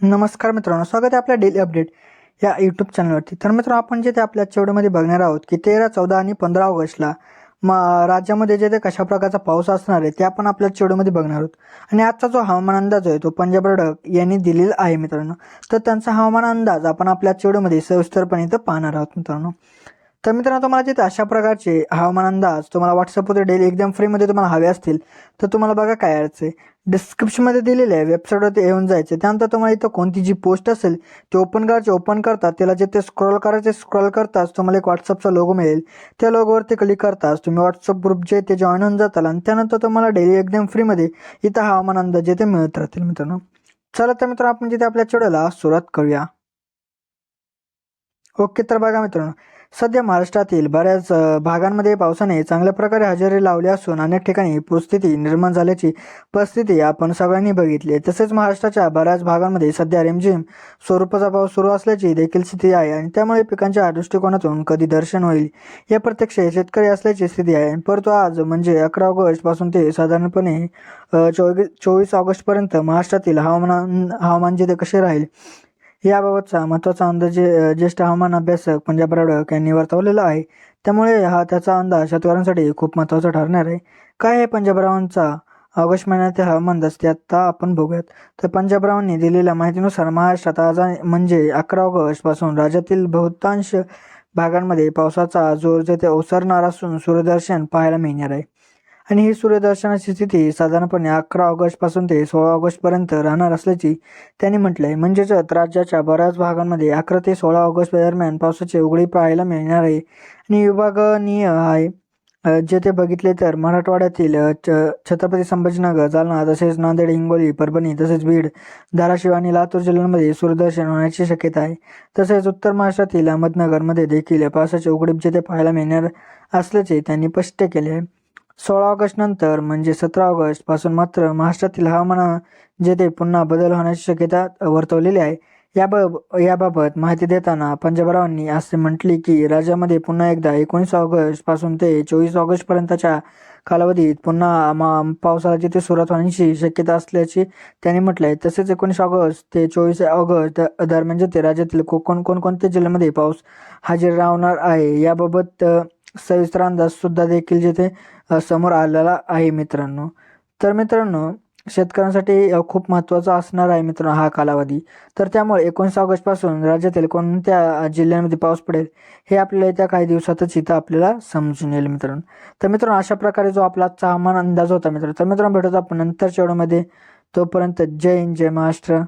नमस्कार मित्रांनो स्वागत आहे आपल्या डेली अपडेट या यूट्यूब चॅनलवरती तर मित्रांनो आपण जे ते आपल्या चेवडमध्ये बघणार आहोत की तेरा चौदा आणि पंधरा ऑगस्टला म राज्यामध्ये जे ते कशा प्रकारचा पाऊस असणार आहे ते आपण आपल्या चेवडमध्ये बघणार आहोत. आणि आजचा जो हवामान अंदाज आहे तो पंजाब रडक यांनी दिलेला आहे मित्रांनो. तर त्यांचा हवामान अंदाज आपण आपल्या चेवडमध्ये सविस्तरपणे इथं पाहणार आहोत मित्रांनो. तर मित्रांनो तुम्हाला जिथे अशा प्रकारचे हवामान अंदाज तुम्हाला व्हॉट्सअपवर डेली एकदम फ्रीमध्ये तुम्हाला हवे असतील तर तुम्हाला बघा काय आहे. डिस्क्रिप्शनमध्ये दिलेले आहे वेबसाईटवरती येऊन जायचे त्यानंतर तुम्हाला इथं कोणती जी पोस्ट असेल ते ओपन करायचे ओपन करतात त्याला जे ते स्क्रॉल करायचे स्क्रॉल करताच तुम्हाला एक व्हॉट्सअपचा लोगो मिळेल. त्या लोगोवरती क्लिक करताच तुम्ही व्हॉट्सअप ग्रुप जे ते जॉईन होऊन जाताल आणि त्यानंतर तुम्हाला डेली एकदम फ्रीमध्ये इथं हवामान अंदाज जे ते मिळत राहतील मित्रांनो. चला तर मित्रांनो आपण जिथे आपल्या चढायला सुरुवात करूया. ओके तर बघा मित्रांनो सध्या महाराष्ट्रातील बऱ्याच भागांमध्ये पावसाने चांगल्या प्रकारे हजेरी लावली असून अनेक ठिकाणी पूरस्थिती निर्माण झाल्याची परिस्थिती आपण सगळ्यांनी बघितली तसेच महाराष्ट्राच्या बऱ्याच भागांमध्ये सध्या रिमझिम स्वरूपाचा पाऊस सुरू असल्याची देखील स्थिती आहे आणि त्यामुळे पिकांच्या दृष्टिकोनातून कधी दर्शन होईल या प्रत्यक्ष शेतकरी असल्याची स्थिती आहे. परंतु आज म्हणजे अकरा ऑगस्टपासून ते साधारणपणे चोवीस चोवीस ऑगस्टपर्यंत महाराष्ट्रातील हवामान हवामान जे कसे राहील याबाबतचा महत्त्वाचा अंदाज जे- ज्येष्ठ हवामान अभ्यासक पंजाब राडक यांनी वर्तवलेला आहे. त्यामुळे हा त्याचा अंदाज शेतकऱ्यांसाठी खूप महत्त्वाचा ठरणार आहे. काय आहे पंजाबरावांचा ऑगस्ट महिन्यातील हवामान? अंदाज ते आता आपण बघूयात तर पंजाबरावांनी दिलेल्या माहितीनुसार महाराष्ट्रात आज म्हणजे अकरा ऑगस्टपासून राज्यातील बहुतांश भागांमध्ये पावसाचा जोर जेथे ओसरणार असून सूर्यदर्शन पाहायला मिळणार आहे. आणि ही सूर्यदर्शनाची स्थिती साधारणपणे अकरा ऑगस्टपासून ते सोळा ऑगस्ट पर्यंत राहणार असल्याची त्यांनी म्हटलंय. म्हणजेच राज्याच्या बऱ्याच भागांमध्ये अकरा ते सोळा ऑगस्ट दरम्यान पावसाची उघडी पाहायला मिळणार आहे. आणि विभागनीय आहे. जेथे जे ते बघितले तर मराठवाड्यातील छ- छत्रपती संभाजीनगर जालना तसेच नांदेड हिंगोली परभणी तसेच बीड धाराशिव आणि लातूर जिल्ह्यांमध्ये सूर्यदर्शन होण्याची शक्यता आहे. तसेच उत्तर महाराष्ट्रातील अहमदनगरमध्ये देखील पावसाची उघडीप जेथे पाहायला मिळणार असल्याचे त्यांनी स्पष्ट केले आहे. सोळा ऑगस्ट नंतर म्हणजे सतरा ऑगस्टपासून मात्र महाराष्ट्रातील हवामान जेथे पुन्हा बदल होण्याची शक्यता वर्तवलेली आहे. याबाब याबाबत माहिती देताना पंजाबरावांनी असे म्हटले की राज्यामध्ये पुन्हा एकदा एकोणीस ऑगस्टपासून ते चोवीस ऑगस्ट पर्यंतच्या कालावधीत पुन्हा मा- पावसाला जिथे सुरुवात होण्याची शक्यता असल्याचे त्यांनी म्हटले आहे तसेच एकोणीस ऑगस्ट ते चोवीस ऑगस्ट दरम्यान जेथे राज्यातील कोकण कोणकोणत्या जिल्ह्यामध्ये पाऊस हजेर राहणार आहे याबाबत सविस्तर अंदाज सुद्धा देखील जिथे समोर आलेला आहे मित्रांनो. तर मित्रांनो शेतकऱ्यांसाठी खूप महत्त्वाचा असणार आहे मित्रांनो हा कालावधी. तर त्यामुळे एकोणीस ऑगस्टपासून राज्यातील कोणत्या जिल्ह्यांमध्ये पाऊस पडेल हे आपल्याला येत्या काही दिवसातच इथं आपल्याला समजून येईल मित्रांनो. तर मित्रांनो अशा प्रकारे जो आपला आजचा हवामान अंदाज होता मित्रांनो तर मित्रांनो भेटत आपण नंतरच्या वेळेमध्ये तोपर्यंत जय हिंद जय महाराष्ट्र.